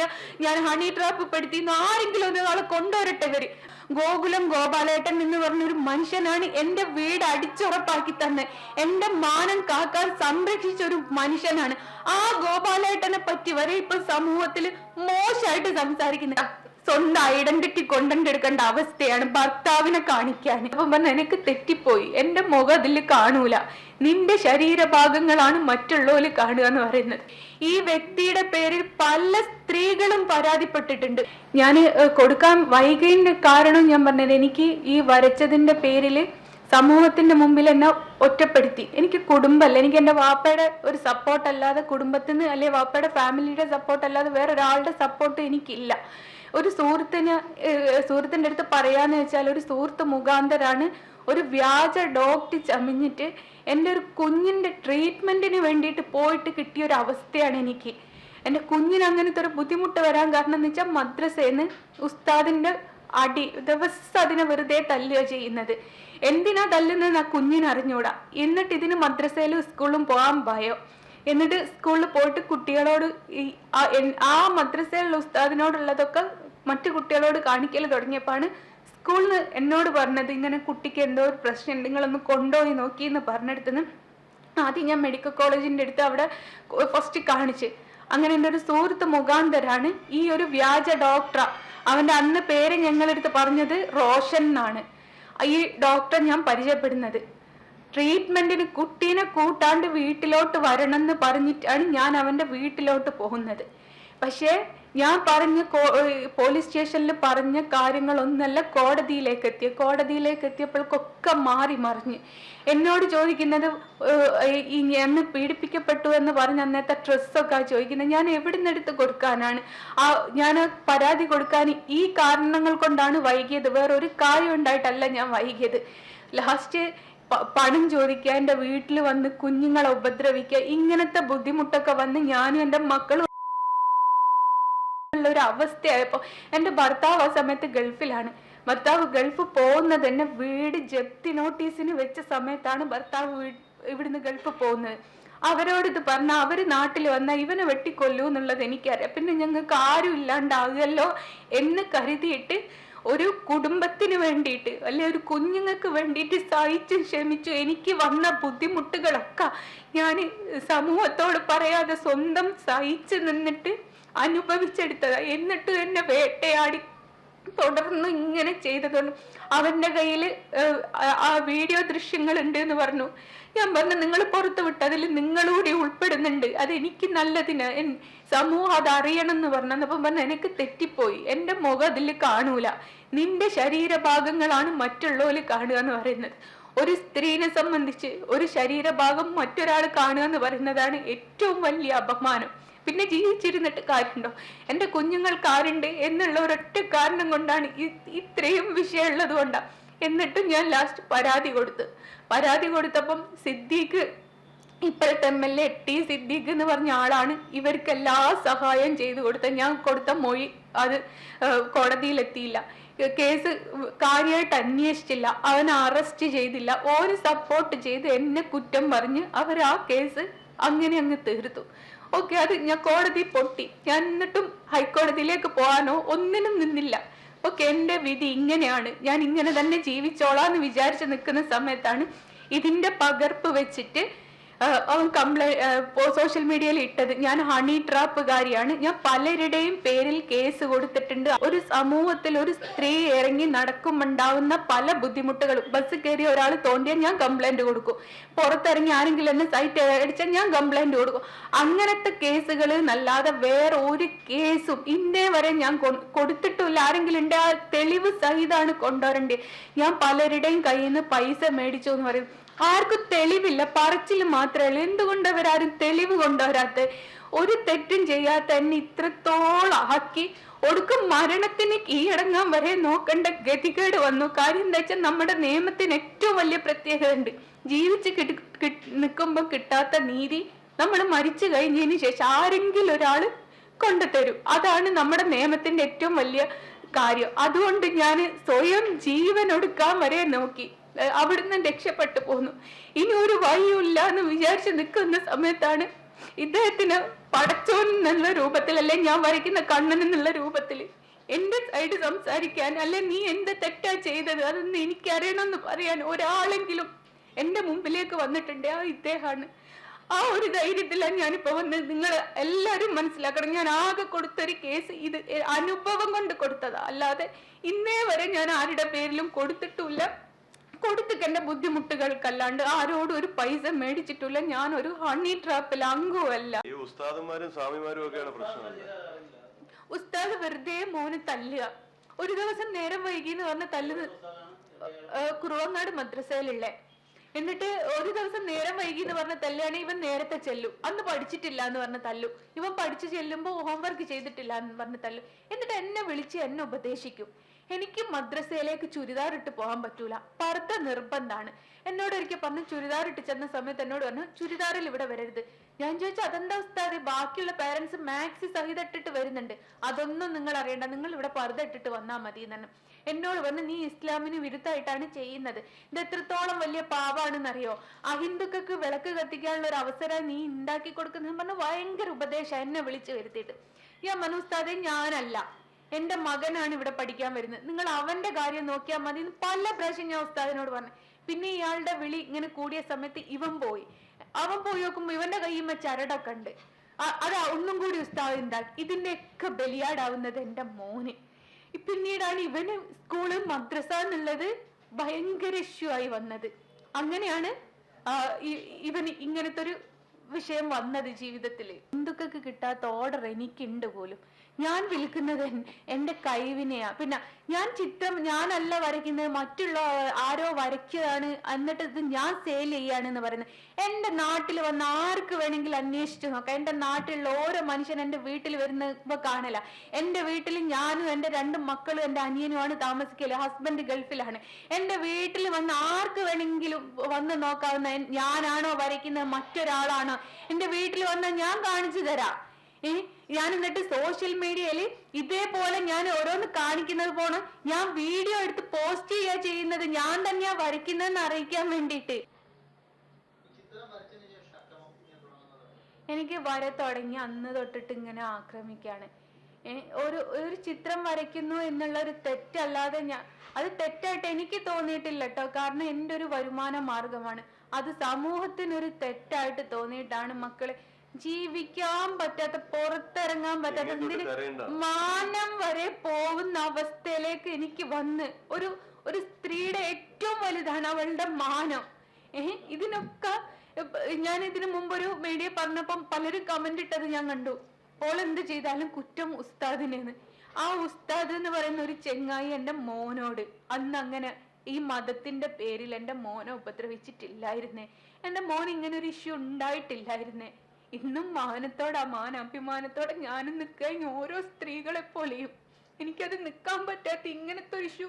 ചെയ്ത ഞാൻ honey trap പെടുത്തി ആരെങ്കിലും ഒരാളെ കൊണ്ടുവരട്ടെ ഇവർ. ഗോകുലം ഗോപാലേട്ടൻ എന്ന് പറഞ്ഞൊരു മനുഷ്യനാണ് എന്റെ വീട് അടിച്ചുറപ്പാക്കി തന്നെ. എന്റെ മാനം കാക്കാൻ സംരക്ഷിച്ച ഒരു മനുഷ്യനാണ്. ആ ഗോപാലേട്ടനെ പറ്റി വരെ ഇപ്പൊ സമൂഹത്തിൽ മോശമായിട്ട് സംസാരിക്കുന്നത് സ്വന്തം ഐഡന്റിറ്റി കൊണ്ടെടുക്കേണ്ട അവസ്ഥയാണ് ഭർത്താവിനെ കാണിക്കാൻ. അപ്പൊ എനിക്ക് തെറ്റിപ്പോയി. എന്റെ മുഖം അതിൽ കാണൂല. നിന്റെ ശരീരഭാഗങ്ങളാണ് മറ്റുള്ളവര് കാണുക എന്ന് പറയുന്നത്. ഈ വ്യക്തിയുടെ പേരിൽ പല സ്ത്രീകളും പരാതിപ്പെട്ടിട്ടുണ്ട്. ഞാൻ കൊടുക്കാൻ വൈകിയതിന്റെ കാരണം ഞാൻ പറഞ്ഞത് എനിക്ക് ഈ വരച്ചതിന്റെ പേരിൽ സമൂഹത്തിന്റെ മുമ്പിൽ എന്നെ ഒറ്റപ്പെടുത്തി. എനിക്ക് കുടുംബമല്ല. എനിക്ക് എന്റെ വാപ്പയുടെ ഒരു സപ്പോർട്ട് അല്ലാതെ കുടുംബത്തിന് അല്ലെങ്കിൽ വാപ്പയുടെ ഫാമിലിയുടെ സപ്പോർട്ട് അല്ലാതെ വേറെ ഒരാളുടെ സപ്പോർട്ട് എനിക്കില്ല. ഒരു സുഹൃത്തിന് സുഹൃത്തിന്റെ അടുത്ത് പറയാന്ന് വെച്ചാൽ ഒരു സുഹൃത്ത് മുഖാന്തരാണ് ഒരു വ്യാജ ഡോക്ടർ ചമിഞ്ഞിട്ട് എന്റെ ഒരു കുഞ്ഞിന്റെ ട്രീറ്റ്മെന്റിന് വേണ്ടിയിട്ട് പോയിട്ട് കിട്ടിയ ഒരു അവസ്ഥയാണ് എനിക്ക്. എന്റെ കുഞ്ഞിന് അങ്ങനത്തെ ഒരു ബുദ്ധിമുട്ട് വരാൻ കാരണം എന്ന് വെച്ചാൽ മദ്രസേന്ന് ഉസ്താദിന്റെ അടി ദിവസം അതിനെ വെറുതെ തല്ലുക ചെയ്യുന്നത്. എന്തിനാ തല്ലുന്നത് ആ കുഞ്ഞിനറിഞ്ഞൂടാ എന്നിട്ട് ഇതിന് മദ്രസയിലും സ്കൂളിലും പോകാൻ ഭയോ. എന്നിട്ട് സ്കൂളിൽ പോയിട്ട് കുട്ടികളോട് ഈ ആ മദ്രസയിലുള്ള ഉസ്താദിനോടുള്ളതൊക്കെ മറ്റു കുട്ടികളോട് കാണിക്കൽ തുടങ്ങിയപ്പോഴാണ് സ്കൂളിൽ എന്നോട് പറഞ്ഞത് ഇങ്ങനെ കുട്ടിക്ക് എന്തോ ഒരു പ്രശ്നം നിങ്ങളൊന്ന് കൊണ്ടുപോയി നോക്കി എന്ന് പറഞ്ഞെടുത്തുനിന്ന് ആദ്യം ഞാൻ മെഡിക്കൽ കോളേജിന്റെ അടുത്ത് അവിടെ ഫസ്റ്റ് കാണിച്ച്. അങ്ങനെ എന്റെ ഒരു സുഹൃത്ത് മുഖാന്തരാണ് ഈ ഒരു വ്യാജ ഡോക്ടർ അവന്റെ അന്ന് പേര് ഞങ്ങളെടുത്ത് പറഞ്ഞത് റോഷൻ എന്നാണ്. ഈ ഡോക്ടർ ഞാൻ പരിചയപ്പെടുന്നത്. ട്രീറ്റ്മെന്റിന് കുട്ടീനെ കൂട്ടാണ്ട് വീട്ടിലോട്ട് വരണം എന്ന് പറഞ്ഞിട്ടാണ് ഞാൻ അവന്റെ വീട്ടിലോട്ട് പോകുന്നത്. പക്ഷേ ഞാൻ പറഞ്ഞ പോലീസ് സ്റ്റേഷനിൽ പറഞ്ഞ കാര്യങ്ങളൊന്നല്ല കോടതിയിലേക്ക് എത്തിയ കോടതിയിലേക്ക് എത്തിയപ്പോഴൊക്കെ മാറി മറിഞ്ഞ്. എന്നോട് ചോദിക്കുന്നത് ഈ ഞാൻ പീഡിപ്പിക്കപ്പെട്ടു എന്ന് പറഞ്ഞ അന്നത്തെ ഡ്രസ്സൊക്കെ ചോദിക്കുന്നത് ഞാൻ എവിടുന്ന് കൊടുക്കാനാണ്? ആ ഞാൻ പരാതി കൊടുക്കാൻ ഈ കാരണങ്ങൾ കൊണ്ടാണ് വൈകിയത്. വേറൊരു കാര്യം ഉണ്ടായിട്ടല്ല ഞാൻ വൈകിയത്. ലാസ്റ്റ് പണം ചോദിക്കുക എന്റെ വീട്ടിൽ വന്ന് കുഞ്ഞുങ്ങളെ ഉപദ്രവിക്കുക ഇങ്ങനത്തെ ബുദ്ധിമുട്ടൊക്കെ വന്ന് ഞാനും എന്റെ മക്കളും ഒരു അവസ്ഥയായപ്പോ എന്റെ ഭർത്താവ് ആ സമയത്ത് ഗൾഫിലാണ്. ഭർത്താവ് ഗൾഫ് പോകുന്നത് തന്നെ വീട് ജപ്തി നോട്ടീസിന് വെച്ച സമയത്താണ് ഭർത്താവ് ഇവിടുന്ന് ഗൾഫ് പോകുന്നത്. അവരോട് ഇത് പറഞ്ഞ അവർ നാട്ടിൽ വന്ന ഇവനെ വെട്ടിക്കൊല്ലൂ എന്നുള്ളത് എനിക്കറിയാം. പിന്നെ ഞങ്ങൾക്ക് ആരും ഇല്ലാണ്ടാകുമല്ലോ എന്ന് കരുതിയിട്ട് ഒരു കുടുംബത്തിന് വേണ്ടിയിട്ട് അല്ലെ ഒരു കുഞ്ഞുങ്ങൾക്ക് വേണ്ടിയിട്ട് സഹിച്ചു ക്ഷമിച്ചു എനിക്ക് വന്ന ബുദ്ധിമുട്ടുകളൊക്കെ ഞാൻ സമൂഹത്തോട് പറയാതെ സ്വന്തം സഹിച്ചു നിന്നിട്ട് അനുഭവിച്ചെടുത്തതാ. എന്നിട്ട് എന്നെ വേട്ടയാടി. തുടർന്ന് ഇങ്ങനെ ചെയ്തതുകൊണ്ട് അവന്റെ കയ്യിൽ ആ വീഡിയോ ദൃശ്യങ്ങൾ ഉണ്ട് എന്ന് പറഞ്ഞു. ഞാൻ പറഞ്ഞു നിങ്ങൾ പുറത്ത് വിട്ട് അതിൽ നിങ്ങളൂടെ ഉൾപ്പെടുന്നുണ്ട്. അത് എനിക്ക് നല്ലതിന് സമൂഹം അത് അറിയണം എന്ന് പറഞ്ഞു. എന്നപ്പം പറഞ്ഞു എനിക്ക് തെറ്റിപ്പോയി. എന്റെ മുഖം അതിൽ കാണൂല. നിന്റെ ശരീരഭാഗങ്ങളാണ് മറ്റുള്ളവര് കാണുക എന്ന് പറയുന്നത്. ഒരു സ്ത്രീനെ സംബന്ധിച്ച് ഒരു ശരീരഭാഗം മറ്റൊരാൾ കാണുക എന്ന് പറയുന്നതാണ് ഏറ്റവും വലിയ അപമാനം. പിന്നെ ജീവിച്ചിരുന്നിട്ട് കാര്യമുണ്ടോ? എന്റെ കുഞ്ഞുങ്ങൾക്ക് ആരുണ്ട്? എന്നുള്ള ഒരൊറ്റ കാരണം കൊണ്ടാണ് ഇത്രയും വിഷയമുള്ളത് കൊണ്ടാ. എന്നിട്ടും ഞാൻ ലാസ്റ്റ് പരാതി കൊടുത്തു. പരാതി കൊടുത്തപ്പം സിദ്ദീഖ് ഇപ്പോഴത്തെ M L A T Siddique എന്ന് പറഞ്ഞ ആളാണ്. ഇവർക്ക് എല്ലാ സഹായം ചെയ്തു കൊടുത്ത ഞാൻ കൊടുത്ത മൊഴി അത് കോടതിയിലെത്തിയില്ല. കേസ് കാര്യമായിട്ട് അന്വേഷിച്ചില്ല. അവനെ അറസ്റ്റ് ചെയ്തില്ല. ഓര് സപ്പോർട്ട് ചെയ്ത് എന്നെ കുറ്റം പറഞ്ഞ് അവർ ആ കേസ് അങ്ങനെ അങ്ങ് തീർത്തു. ഓക്കെ അത് ഞാൻ കോടതി പൊട്ടി. ഞാൻ എന്നിട്ടും ഹൈക്കോടതിയിലേക്ക് പോകാനോ ഒന്നിനും നിന്നില്ല. ഓക്കെ എന്റെ വിധി ഇങ്ങനെയാണ്. ഞാൻ ഇങ്ങനെ തന്നെ ജീവിച്ചോളാന്ന് വിചാരിച്ച് നിൽക്കുന്ന സമയത്താണ് ഇതിന്റെ പകർപ്പ് വെച്ചിട്ട് അവൻ കംപ്ലൈ സോഷ്യൽ മീഡിയയിൽ ഇട്ടത്. ഞാൻ ഹണി ട്രാപ്പുകാരിയാണ് ഞാൻ പലരുടെയും പേരിൽ കേസ് കൊടുത്തിട്ടുണ്ട്. ഒരു സമൂഹത്തിൽ ഒരു സ്ത്രീ ഇറങ്ങി നടക്കുമുണ്ടാവുന്ന പല ബുദ്ധിമുട്ടുകളും. ബസ് കയറി ഒരാൾ തോണ്ടിയാൽ ഞാൻ കംപ്ലൈന്റ് കൊടുക്കും. പുറത്തിറങ്ങി ആരെങ്കിലും എന്നെ സൈറ്റ് അടിച്ചാൽ ഞാൻ കംപ്ലൈന്റ് കൊടുക്കും. അങ്ങനത്തെ കേസുകൾ എന്നല്ലാതെ വേറെ ഒരു കേസും ഇന്നേ വരെ ഞാൻ കൊടുത്തിട്ടില്ല ആരെങ്കിലും ഉണ്ട് ആ തെളിവ് സഹിതമാണ് കൊണ്ടുവരേണ്ടത് ഞാൻ പലരുടെയും കയ്യിൽ നിന്ന് പൈസ മേടിച്ചു എന്ന് പറയും. ആർക്കും തെളിവില്ല. പറച്ചിൽ മാത്രല്ല എന്തുകൊണ്ട് അവരാരും തെളിവ് കൊണ്ടുവരാത്ത? ഒരു തെറ്റും ചെയ്യാത്ത എന്നെ ഇത്രത്തോളം ആക്കി. ഒടുക്കം മരണത്തിന് കീഴടങ്ങാൻ വരെ നോക്കേണ്ട ഗതികേട് വന്നു. കാര്യം എന്താ വെച്ചാൽ നമ്മുടെ നിയമത്തിന് ഏറ്റവും വലിയ പ്രത്യേകത ഉണ്ട് ജീവിച്ച് കിട്ടി കിട്ടാത്ത നീതി നമ്മൾ മരിച്ചു കഴിഞ്ഞതിന് ശേഷം ആരെങ്കിലും ഒരാൾ കൊണ്ടുതരും. അതാണ് നമ്മുടെ നിയമത്തിന്റെ ഏറ്റവും വലിയ കാര്യം. അതുകൊണ്ട് ഞാൻ സ്വയം ജീവൻ ഒടുക്കാൻ വരെ നോക്കി. അവിടുന്ന് രക്ഷപ്പെട്ടു പോന്നു. ഇനി ഒരു വഴിയില്ല എന്ന് വിചാരിച്ച് നിൽക്കുന്ന സമയത്താണ് ഇദ്ദേഹത്തിന് പടച്ചോൻ എന്നുള്ള രൂപത്തിൽ അല്ലെ ഞാൻ വരയ്ക്കുന്ന കണ്ണൻ എന്നുള്ള രൂപത്തിൽ എന്റെ സൈഡ് സംസാരിക്കാൻ അല്ലെ നീ എന്ത് തെറ്റാ ചെയ്തത് അതൊന്ന് എനിക്കറിയണമെന്ന് പറയാൻ ഒരാളെങ്കിലും എന്റെ മുമ്പിലേക്ക് വന്നിട്ടുണ്ട്. ആ ഇദ്ദേഹമാണ്. ആ ഒരു ധൈര്യത്തിലാണ് ഞാനിപ്പോ വന്ന് നിങ്ങൾ എല്ലാരും മനസ്സിലാക്കണം. ഞാൻ ആകെ കൊടുത്തൊരു കേസ് ഇത് അനുഭവം കൊണ്ട് കൊടുത്തതാ. അല്ലാതെ ഇന്നേ വരെ ഞാൻ ആരുടെ പേരിലും കൊടുത്തിട്ടില്ല കൊടുത്തിട്ട് എന്റെ ബുദ്ധിമുട്ടുകൾക്കല്ലാണ്ട് ആരോടും ഒരു പൈസ മേടിച്ചിട്ടില്ല. ഞാൻ ഒരു ഹണി ട്രാപ്പിൽ അംഗമല്ല ഈ ഉസ്താദന്മാരും സ്വാമിമാരും ഒക്കെയാണ് പ്രശ്നം. ഉസ്താദ് വെറുതെ മോന് തല്ലുക. ഒരു ദിവസം നേരം വൈകി എന്ന് പറഞ്ഞ തല്ല് കുറുവങ്ങാട് മദ്രസയിലുള്ളേ. എന്നിട്ട് ഒരു ദിവസം നേരം വൈകി എന്ന് പറഞ്ഞ തല്ലാണ് ഇവൻ നേരത്തെ ചെല്ലു. അന്ന് പഠിച്ചിട്ടില്ല എന്ന് പറഞ്ഞ തല്ലു. ഇവൻ പഠിച്ചു ചെല്ലുമ്പോ ഹോംവർക്ക് ചെയ്തിട്ടില്ല എന്ന് പറഞ്ഞ തല്ലു. എന്നിട്ട് എന്നെ വിളിച്ച് എന്നെ ഉപദേശിക്കും. എനിക്ക് മദ്രസയിലേക്ക് ചുരിദാർ ഇട്ട് പോകാൻ പറ്റൂല. പർദ്ദ നിർബന്ധാണ്. എന്നോട് ഒരിക്കൽ പറഞ്ഞു ചുരിദാർ ഇട്ട് ചെന്ന സമയത്ത് എന്നോട് പറഞ്ഞു ചുരിദാറിൽ ഇവിടെ വരരുത്. ഞാൻ ചോദിച്ചു അതെന്താ ഉസ്താദ്? ബാക്കിയുള്ള പേരൻസ് മാക്സി സഹിത ഇട്ടിട്ട് വരുന്നുണ്ട്. അതൊന്നും നിങ്ങൾ അറിയണ്ട. നിങ്ങൾ ഇവിടെ പർദ്ദ ഇട്ടിട്ട് വന്നാൽ മതി എന്നാണ് എന്നോട് പറഞ്ഞു നീ ഇസ്ലാമിന് വിരുദ്ധമായിട്ടാണ് ചെയ്യുന്നത്. ഇത് എത്രത്തോളം വലിയ പാവാണെന്നറിയോ അഹിന്ദുക്കൾക്ക് വിളക്ക് കത്തിക്കാനുള്ള ഒരു അവസരം നീ ഉണ്ടാക്കി കൊടുക്കുന്ന പറഞ്ഞ ഭയങ്കര ഉപദേശം എന്നെ വിളിച്ചു വരുത്തിയിട്ട്. ഞാൻ മനുസ്താദെ ഞാനല്ല. എന്റെ മകനാണ് ഇവിടെ പഠിക്കാൻ വരുന്നത്. നിങ്ങൾ അവന്റെ കാര്യം നോക്കിയാൽ മതി പല പ്രാവശ്യം ഞാൻ ഉസ്താദിനോട് പറഞ്ഞു. പിന്നെ ഇയാളുടെ വിളി ഇങ്ങനെ കൂടിയ സമയത്ത് ഇവൻ പോയി. അവൻ പോയി നോക്കുമ്പോ ഇവന്റെ കയ്യുമ്മ ചരടൊക്കെ ഉണ്ട്. അത് ഒന്നും കൂടി ഉസ്താദ് ഉണ്ടാക്കി ഇതിന്റെ ഒക്കെ ബലിയാടാവുന്നത് എന്റെ മോന്. പിന്നീടാണ് ഇവന് സ്കൂൾ മദ്രസ എന്നുള്ളത് ഭയങ്കര ഇഷ്യൂ ആയി വന്നത്. അങ്ങനെയാണ് ഇവന് ഇങ്ങനത്തെ ഒരു വിഷയം വന്നത് ജീവിതത്തിൽ. ഹിന്ദുക്കൾക്ക് കിട്ടാത്ത ഓർഡർ എനിക്കുണ്ട് പോലും. ഞാൻ വിൽക്കുന്നത് എന്റെ കഴിവിനെയാ. പിന്നെ ഞാൻ ചിത്രം ഞാനല്ല വരയ്ക്കുന്നത് മറ്റുള്ള ആരോ വരയ്ക്കുകയാണ് എന്നിട്ട് ഇത് ഞാൻ സെയിൽ ചെയ്യാണ് എന്ന് പറയുന്നത്. എന്റെ നാട്ടിൽ വന്ന ആർക്ക് വേണമെങ്കിൽ അന്വേഷിച്ചു നോക്കാം. എന്റെ നാട്ടിലുള്ള ഓരോ മനുഷ്യൻ എന്റെ വീട്ടിൽ വരുന്ന കാണില്ല. എന്റെ വീട്ടിൽ ഞാനും എന്റെ രണ്ട് മക്കളും എന്റെ അനിയനുമാണ് താമസിക്കൽ ഹസ്ബൻഡ് ഗൾഫിലാണ്. എന്റെ വീട്ടിൽ വന്ന ആർക്ക് വേണമെങ്കിലും വന്ന് നോക്കാവുന്ന ഞാനാണോ വരയ്ക്കുന്നത് മറ്റൊരാളാണോ? എന്റെ വീട്ടിൽ വന്ന ഞാൻ കാണിച്ചു തരാം. ഞാൻ എന്നിട്ട് സോഷ്യൽ മീഡിയയിൽ ഇതേപോലെ ഞാൻ ഓരോന്ന് കാണിക്കുന്നത് പോണ്. ഞാൻ വീഡിയോ എടുത്ത് പോസ്റ്റ് ചെയ്യാ ചെയ്യുന്നത്. ഞാൻ തന്നെയാ വരയ്ക്കുന്നതെന്ന് അറിയിക്കാൻ വേണ്ടിട്ട് എനിക്ക് വര തുടങ്ങി അന്ന് തൊട്ടിട്ട് ഇങ്ങനെ ആക്രമിക്കാണ്. ഒരു ഒരു ചിത്രം വരയ്ക്കുന്നു എന്നുള്ള ഒരു തെറ്റല്ലാതെ ഞാൻ അത് തെറ്റായിട്ട് എനിക്ക് തോന്നിയിട്ടില്ല കേട്ടോ കാരണം എന്റെ ഒരു വരുമാന മാർഗമാണ് അത് സമൂഹത്തിനൊരു തെറ്റായിട്ട് തോന്നിയിട്ടാണ് മക്കളെ ജീവിക്കാൻ പറ്റാത്ത പുറത്തിറങ്ങാൻ പറ്റാത്ത എന്തിന് മാനം വരെ പോകുന്ന അവസ്ഥയിലേക്ക് എനിക്ക് വന്ന് ഒരു ഒരു സ്ത്രീയുടെ ഏറ്റവും വലുതാണ് അവളുടെ മാനം. ഏഹ് ഇതിനൊക്കെ ഞാൻ ഇതിനു മുമ്പ് ഒരു മീഡിയ പറഞ്ഞപ്പം പലരും കമന്റ് ഇട്ടത് ഞാൻ കണ്ടു. ഓൾ എന്ത് ചെയ്താലും കുറ്റം ഉസ്താദിനെന്ന്. ആ ഉസ്താദ് എന്ന് പറയുന്ന ഒരു ചെങ്ങായി എന്റെ മോനോട് അന്ന് അങ്ങനെ ഈ മതത്തിന്റെ പേരിൽ എന്റെ മോനെ ഉപദ്രവിച്ചിട്ടില്ലായിരുന്നേ. എന്റെ മോൻ ഇങ്ങനെ ഒരു ഇഷ്യൂ ഉണ്ടായിട്ടില്ലായിരുന്നേ. ഇന്നും മാനത്തോടെ മാന അഭിമാനത്തോടെ ഞാനും നിൽക്കാൻ ഓരോ സ്ത്രീകളെ പോലെയും. എനിക്കത് നിൽക്കാൻ പറ്റാത്ത ഇങ്ങനത്തെ ഒരു ഇഷ്യൂ